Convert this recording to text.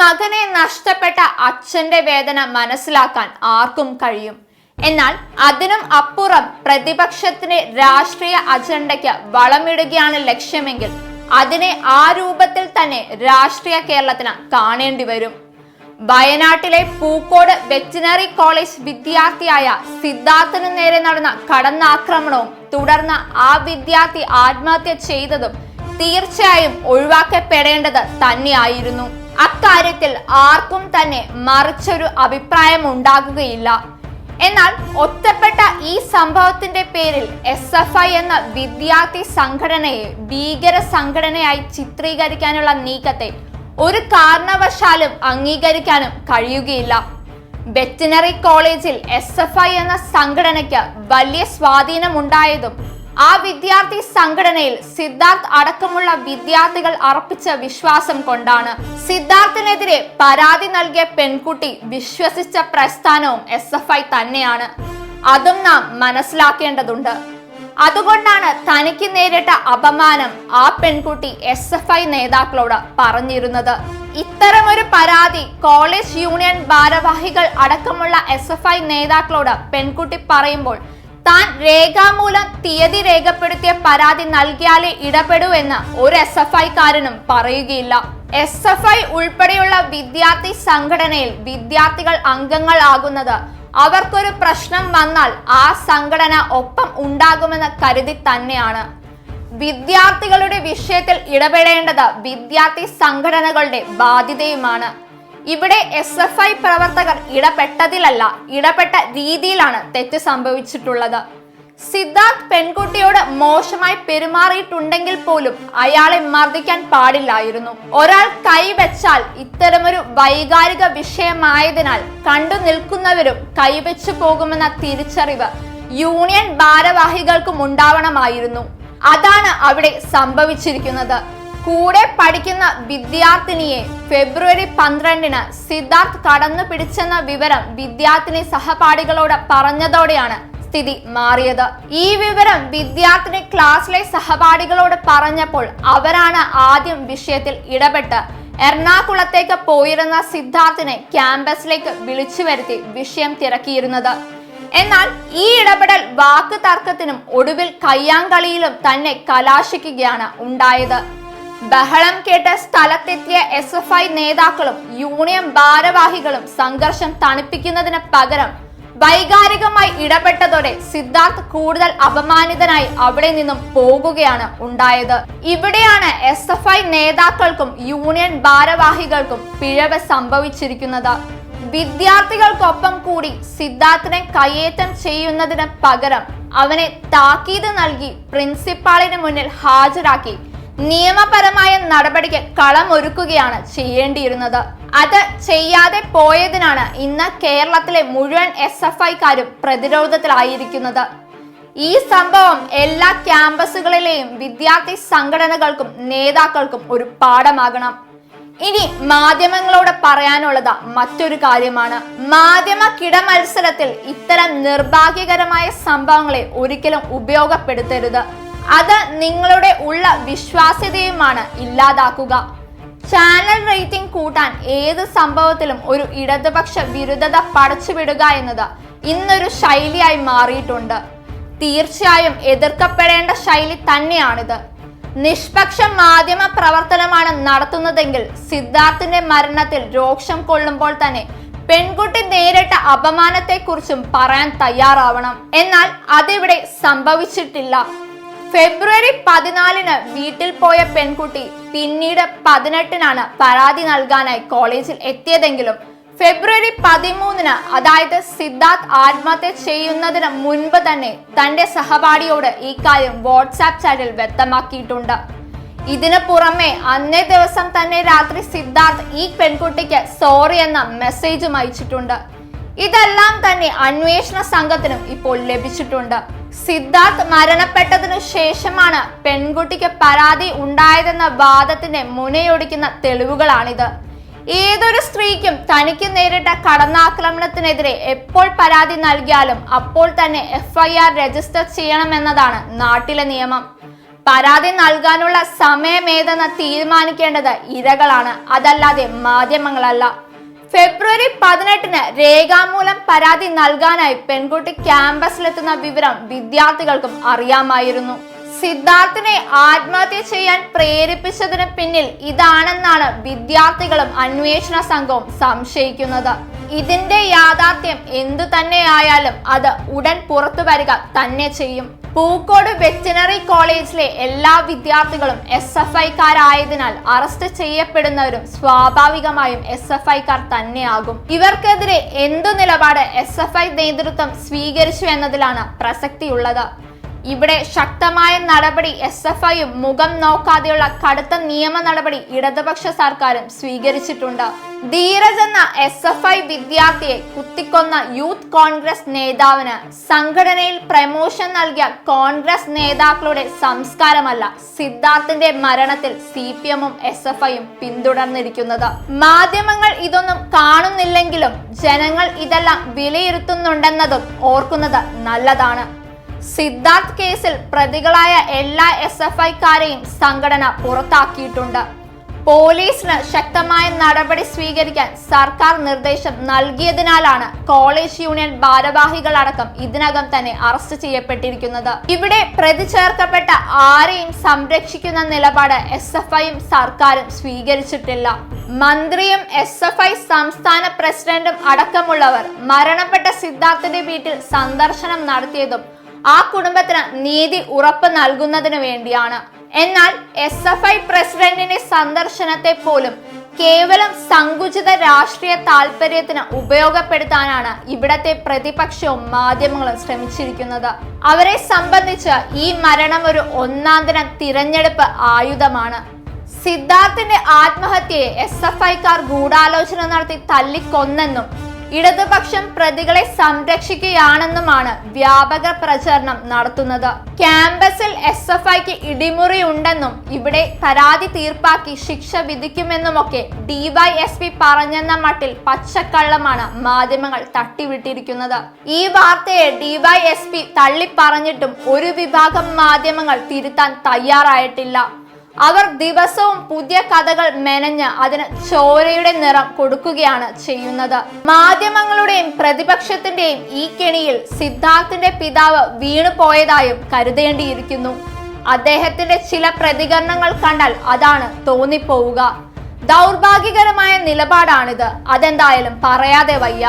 മകനെ നഷ്ടപ്പെട്ട അച്ഛന്റെ വേദന മനസ്സിലാക്കാൻ ആർക്കും കഴിയും. എന്നാൽ അതിനും അപ്പുറം പ്രതിപക്ഷത്തിന് രാഷ്ട്രീയ അജണ്ടയ്ക്ക് വളമിടുകയാണ് ലക്ഷ്യമെങ്കിൽ അതിനെ ആ രൂപത്തിൽ തന്നെ രാഷ്ട്രീയ കേരളത്തിന് കാണേണ്ടി വരും. വയനാട്ടിലെ പൂക്കോട് വെറ്റിനറി കോളേജ് വിദ്യാർത്ഥിയായ സിദ്ധാർത്ഥന് നേരെ നടന്ന കടന്നാക്രമണവും തുടർന്ന് ആ വിദ്യാർത്ഥി ആത്മഹത്യ ചെയ്തതും തീർച്ചയായും ഒഴിവാക്കപ്പെടേണ്ടത് തന്നെയായിരുന്നു. അക്കാര്യത്തിൽ ആർക്കും തന്നെ മറിച്ചൊരു അഭിപ്രായം ഉണ്ടാകുകയില്ല. എന്നാൽ ഒറ്റപ്പെട്ട ഈ സംഭവത്തിന്റെ പേരിൽ എസ് എഫ് ഐ എന്ന വിദ്യാർത്ഥി സംഘടനയെ ഭീകര സംഘടനയായി ചിത്രീകരിക്കാനുള്ള നീക്കത്തെ ഒരു കാരണവശാലും അംഗീകരിക്കാനും കഴിയുകയില്ല. വെറ്റിനറി കോളേജിൽ എസ് എഫ് ഐ എന്ന സംഘടനയ്ക്ക് വലിയ സ്വാധീനമുണ്ടായതും ആ വിദ്യാർത്ഥി സംഘടനയിൽ സിദ്ധാർത്ഥ് അടക്കമുള്ള വിദ്യാർത്ഥികൾ അർപ്പിച്ച വിശ്വാസം കൊണ്ടാണ് സിദ്ധാർത്ഥിനെതിരെ പരാതി നൽകിയ പെൺകുട്ടി വിശ്വസിച്ച പ്രസ്ഥാനവും എസ് എഫ് ഐ തന്നെയാണ്. അതും നാം മനസ്സിലാക്കേണ്ടതുണ്ട്. അതുകൊണ്ടാണ് തനിക്ക് നേരിട്ട അപമാനം ആ പെൺകുട്ടി എസ് എഫ് ഐ നേതാക്കളോട് പറഞ്ഞിരുന്നത്. ഇത്തരമൊരു പരാതി കോളേജ് യൂണിയൻ ഭാരവാഹികൾ അടക്കമുള്ള എസ് എഫ് ഐ നേതാക്കളോട് പെൺകുട്ടി പറയുമ്പോൾ താൻ രേഖാമൂലം തീയതി രേഖപ്പെടുത്തിയ പരാതി നൽകിയാലേ ഇടപെടൂ എന്ന് ഒരു എസ് എഫ് ഐക്കാരനും പറയുകയില്ല. എസ് എഫ് ഐ ഉൾപ്പെടെയുള്ള വിദ്യാർത്ഥി സംഘടനയിൽ വിദ്യാർത്ഥികൾ അംഗങ്ങളാകുന്നത് അവർക്കൊരു പ്രശ്നം വന്നാൽ ആ സംഘടന ഒപ്പം ഉണ്ടാകുമെന്ന് കരുതി തന്നെയാണ്. വിദ്യാർത്ഥികളുടെ വിഷയത്തിൽ ഇടപെടേണ്ടത് വിദ്യാർത്ഥി സംഘടനകളുടെ ബാധ്യതയുമാണ്. ഇവിടെ എസ് എഫ് ഐ പ്രവർത്തകർ ഇടപെട്ടതിലല്ല ഇടപെട്ട രീതിയിലാണ് തെറ്റ് സംഭവിച്ചിട്ടുള്ളത്. സിദ്ധാർത്ഥ് പെൺകുട്ടിയോട് മോശമായി പെരുമാറിയിട്ടുണ്ടെങ്കിൽ പോലും അയാളെ മർദ്ദിക്കാൻ പാടില്ലായിരുന്നു. ഒരാൾ കൈവച്ചാൽ ഇത്തരമൊരു വൈകാരിക വിഷയമായതിനാൽ കണ്ടു നിൽക്കുന്നവരും കൈവച്ചു പോകുമെന്ന തിരിച്ചറിവ് യൂണിയൻ ഭാരവാഹികൾക്കും ഉണ്ടാവണമായിരുന്നു. അതാണ് അവിടെ സംഭവിച്ചിരിക്കുന്നത്. കൂടെ പഠിക്കുന്ന വിദ്യാർത്ഥിനിയെ ഫെബ്രുവരി പന്ത്രണ്ടിന് സിദ്ധാർത്ഥ് കടന്നു പിടിച്ചെന്ന വിവരം വിദ്യാർത്ഥിനി സഹപാഠികളോട് പറഞ്ഞതോടെയാണ് സ്ഥിതി മാറിയത്. ഈ വിവരം വിദ്യാർത്ഥിനി ക്ലാസ്സിലെ സഹപാഠികളോട് പറഞ്ഞപ്പോൾ അവരാണ് ആദ്യം വിഷയത്തിൽ ഇടപെട്ട് എറണാകുളത്തേക്ക് പോയിരുന്ന സിദ്ധാർത്ഥിനെ ക്യാമ്പസിലേക്ക് വിളിച്ചു വരുത്തി വിഷയം തിരക്കിയിരുന്നത്. എന്നാൽ ഈ ഇടപെടൽ വാക്ക് തർക്കത്തിനും ഒടുവിൽ കയ്യാങ്കളിയിലും തന്നെ കലാശിക്കുകയാണ് ഉണ്ടായത്. ബഹളം കേട്ട് സ്ഥലത്തെത്തിയ എസ് എഫ് ഐ നേതാക്കളും യൂണിയൻ ഭാരവാഹികളും സംഘർഷം തണുപ്പിക്കുന്നതിന് പകരം വൈകാരികമായി ഇടപെട്ടതോടെ സിദ്ധാർത്ഥ് കൂടുതൽ അപമാനിതനായി അവിടെ നിന്നും പോകുകയാണ് ഉണ്ടായത്. ഇവിടെയാണ് എസ് എഫ് ഐ നേതാക്കൾക്കും യൂണിയൻ ഭാരവാഹികൾക്കും പിഴവ് സംഭവിച്ചിരിക്കുന്നത്. വിദ്യാർത്ഥികൾക്കൊപ്പം കൂടി സിദ്ധാർത്ഥിനെ കയ്യേറ്റം ചെയ്യുന്നതിന് പകരം അവനെ താക്കീത് നൽകി പ്രിൻസിപ്പാളിന് മുന്നിൽ ഹാജരാക്കി നിയമപരമായ നടപടിക്ക് കളമൊരുക്കുകയാണ് ചെയ്യേണ്ടിയിരുന്നത്. അത് ചെയ്യാതെ പോയതിനാണ് ഇന്ന് കേരളത്തിലെ മുഴുവൻ എസ് എഫ് ഐക്കാരും പ്രതിരോധത്തിലായിരിക്കുന്നത്. ഈ സംഭവം എല്ലാ ക്യാമ്പസുകളിലെയും വിദ്യാർത്ഥി സംഘടനകൾക്കും നേതാക്കൾക്കും ഒരു പാഠമാകണം. ഇനി മാധ്യമങ്ങളോട് പറയാനുള്ളത് മറ്റൊരു കാര്യമാണ്. മാധ്യമ കിടമത്സരത്തിൽ ഇത്തരം നിർഭാഗ്യകരമായ സംഭവങ്ങളെ ഒരിക്കലും ഉപയോഗപ്പെടുത്തരുത്. അത് നിങ്ങളുടെ ഉള്ള വിശ്വാസ്യതയുമാണ് ഇല്ലാതാക്കുക. ചാനൽ റേറ്റിംഗ് കൂട്ടാൻ ഏത് സംഭവത്തിലും ഒരു ഇടതുപക്ഷ വിരുദ്ധത പടച്ചുവിടുക എന്നത് ഇന്നൊരു ശൈലിയായി മാറിയിട്ടുണ്ട്. തീർച്ചയായും എതിർക്കപ്പെടേണ്ട ശൈലി തന്നെയാണിത്. നിഷ്പക്ഷ മാധ്യമ പ്രവർത്തനമാണ് നടത്തുന്നതെങ്കിൽ സിദ്ധാർത്ഥിന്റെ മരണത്തിൽ രോക്ഷം കൊള്ളുമ്പോൾ തന്നെ പെൺകുട്ടി നേരിട്ട അപമാനത്തെക്കുറിച്ചും പറയാൻ തയ്യാറാവണം. എന്നാൽ അതിവിടെ സംഭവിച്ചിട്ടില്ല. ഫെബ്രുവരി പതിനാലിന് വീട്ടിൽ പോയ പെൺകുട്ടി പിന്നീട് പതിനെട്ടിനാണ് പരാതി നൽകാനായി കോളേജിൽ എത്തിയതെങ്കിലും ഫെബ്രുവരി പതിമൂന്നിന് അതായത് സിദ്ധാർത്ഥ് ആത്മഹത്യ ചെയ്യുന്നതിന് മുൻപ് തന്നെ തന്റെ സഹപാഠിയോട് ഈ കാര്യം വാട്സാപ്പ് ചാറ്റിൽ വ്യക്തമാക്കിയിട്ടുണ്ട്. ഇതിനു പുറമെ അന്നേ ദിവസം തന്നെ രാത്രി സിദ്ധാർത്ഥ് ഈ പെൺകുട്ടിക്ക് സോറി എന്ന മെസ്സേജും അയച്ചിട്ടുണ്ട്. ഇതെല്ലാം തന്നെ അന്വേഷണ സംഘത്തിനും ഇപ്പോൾ ലഭിച്ചിട്ടുണ്ട്. സിദ്ധാർത്ഥ് മരണപ്പെട്ടതിനു ശേഷമാണ് പെൺകുട്ടിക്ക് പരാതി ഉണ്ടായതെന്ന വാദത്തിന്റെ മുനയൊടിക്കുന്ന തെളിവുകളാണിത്. ഏതൊരു സ്ത്രീക്കും തനിക്ക് നേരിട്ട കടന്നാക്രമണത്തിനെതിരെ എപ്പോൾ പരാതി നൽകിയാലും അപ്പോൾ തന്നെ എഫ്ഐആർ രജിസ്റ്റർ ചെയ്യണമെന്നതാണ് നാട്ടിലെ നിയമം. പരാതി നൽകാനുള്ള സമയമേതെന്ന് തീരുമാനിക്കേണ്ടത് ഇരകളാണ്. അതല്ലാതെ മാധ്യമങ്ങളല്ല. ഫെബ്രുവരി പതിനെട്ടിന് രേഖാമൂലം പരാതി നൽകാനായി പെൺകുട്ടി ക്യാമ്പസിലെത്തുന്ന വിവരം വിദ്യാർത്ഥികൾക്കും അറിയാമായിരുന്നു. സിദ്ധാർത്ഥിനെ ആത്മഹത്യ ചെയ്യാൻ പ്രേരിപ്പിച്ചതിന് പിന്നിൽ ഇതാണെന്നാണ് വിദ്യാർത്ഥികളും അന്വേഷണ സംഘവും സംശയിക്കുന്നത്. ഇതിന്റെ യാഥാർത്ഥ്യം എന്തു തന്നെയായാലും അത് ഉടൻ പുറത്തു വരിക തന്നെ ചെയ്യും. പൂക്കോട് വെറ്റിനറി കോളേജിലെ എല്ലാ വിദ്യാർത്ഥികളും എസ് എഫ് ഐക്കാരായതിനാൽ അറസ്റ്റ് ചെയ്യപ്പെടുന്നവരും സ്വാഭാവികമായും എസ് എഫ് ഐക്കാർ തന്നെയാകും. ഇവർക്കെതിരെ എന്തു നിലപാട് എസ് എഫ് ഐ നേതൃത്വം സ്വീകരിച്ചു എന്നതിലാണ് പ്രസക്തിയുള്ളത്. ഇവിടെ ശക്തമായ നടപടി എസ് എഫ് ഐയും മുഖം നോക്കാതെയുള്ള കടുത്ത നിയമ നടപടി ഇടതുപക്ഷ സർക്കാരും സ്വീകരിച്ചിട്ടുണ്ട്. ധീരജ് എന്ന എസ് എഫ് ഐ വിദ്യാർത്ഥിയെ കുത്തിക്കൊന്ന യൂത്ത് കോൺഗ്രസ് നേതാവിന് സംഘടനയിൽ പ്രമോഷൻ നൽകിയ കോൺഗ്രസ് നേതാക്കളുടെ സംസ്കാരമല്ല സിദ്ധാർത്ഥിന്റെ മരണത്തിൽ സി പി എമ്മും എസ് എഫ് ഐയും പിന്തുടർന്നിരിക്കുന്നത്. മാധ്യമങ്ങൾ ഇതൊന്നും കാണുന്നില്ലെങ്കിലും ജനങ്ങൾ ഇതെല്ലാം വിലയിരുത്തുന്നുണ്ടെന്നതും ഓർക്കുന്നത് നല്ലതാണ്. സിദ്ധാർത്ഥ് കേസിൽ പ്രതികളായ എല്ലാ എസ് എഫ് ഐക്കാരെയും സംഘടന പുറത്താക്കിയിട്ടുണ്ട്. പോലീസിന് ശക്തമായ നടപടി സ്വീകരിക്കാൻ സർക്കാർ നിർദ്ദേശം നൽകിയതിനാലാണ് കോളേജ് യൂണിയൻ ഭാരവാഹികളടക്കം ഇതിനകം തന്നെ അറസ്റ്റ് ചെയ്യപ്പെട്ടിരിക്കുന്നത്. ഇവിടെ പ്രതി ചേർക്കപ്പെട്ട ആരെയും സംരക്ഷിക്കുന്ന നിലപാട് എസ് എഫ് ഐയും സർക്കാരും സ്വീകരിച്ചിട്ടില്ല. മന്ത്രിയും എസ് എഫ് ഐ സംസ്ഥാന പ്രസിഡന്റും അടക്കമുള്ളവർ മരണപ്പെട്ട സിദ്ധാർത്ഥിന്റെ വീട്ടിൽ സന്ദർശനം നടത്തിയതും ആ കുടുംബത്തിന് നീതി ഉറപ്പ് നൽകുന്നതിന് വേണ്ടിയാണ്. എന്നാൽ എസ് എഫ് ഐ പ്രസിഡന്റിന്റെ സന്ദർശനത്തെ പോലും കേവലം സങ്കുചിത രാഷ്ട്രീയ താല്പര്യത്തിന് ഉപയോഗപ്പെടുത്താനാണ് ഇവിടത്തെ പ്രതിപക്ഷവും മാധ്യമങ്ങളും ശ്രമിച്ചിരിക്കുന്നത്. അവരെ സംബന്ധിച്ച് ഈ മരണം ഒരു ഒന്നാന്തരം തിരഞ്ഞെടുപ്പ് ആയുധമാണ്. സിദ്ധാർത്ഥിന്റെ ആത്മഹത്യയെ എസ് എഫ് ഐക്കാർ ഗൂഢാലോചന നടത്തി തല്ലിക്കൊന്നെന്നും ഇടതുപക്ഷം പ്രതികളെ സംരക്ഷിക്കുകയാണെന്നുമാണ് വ്യാപക പ്രചരണം നടത്തുന്നത്. ക്യാമ്പസിൽ എസ് എഫ് ഐക്ക് ഇടിമുറി ഉണ്ടെന്നും ഇവിടെ പരാതി തീർപ്പാക്കി ശിക്ഷ വിധിക്കുമെന്നുമൊക്കെ ഡിവൈഎസ്പി പറഞ്ഞെന്ന മട്ടിൽ പച്ചക്കള്ളമാണ് മാധ്യമങ്ങൾ തട്ടിവിട്ടിരിക്കുന്നത്. ഈ വാർത്തയെ ഡിവൈഎസ്പി തള്ളിപ്പറഞ്ഞിട്ടും ഒരു വിഭാഗം മാധ്യമങ്ങൾ തിരുത്താൻ തയ്യാറായിട്ടില്ല. അവർ ദിവസവും പുതിയ കഥകൾ മെനഞ്ഞ് അതിന് ചോരയുടെ നിറം കൊടുക്കുകയാണ് ചെയ്യുന്നത്. മാധ്യമങ്ങളുടെയും പ്രതിപക്ഷത്തിന്റെയും ഈ കെണിയിൽ സിദ്ധാർത്ഥിന്റെ പിതാവ് വീണു പോയതായും കരുതേണ്ടിയിരിക്കുന്നു. അദ്ദേഹത്തിന്റെ ചില പ്രതികരണങ്ങൾ കണ്ടാൽ അതാണ് തോന്നിപ്പോവുക. ദൗർഭാഗ്യകരമായ നിലപാടാണിത്. അതെന്തായാലും പറയാതെ വയ്യ.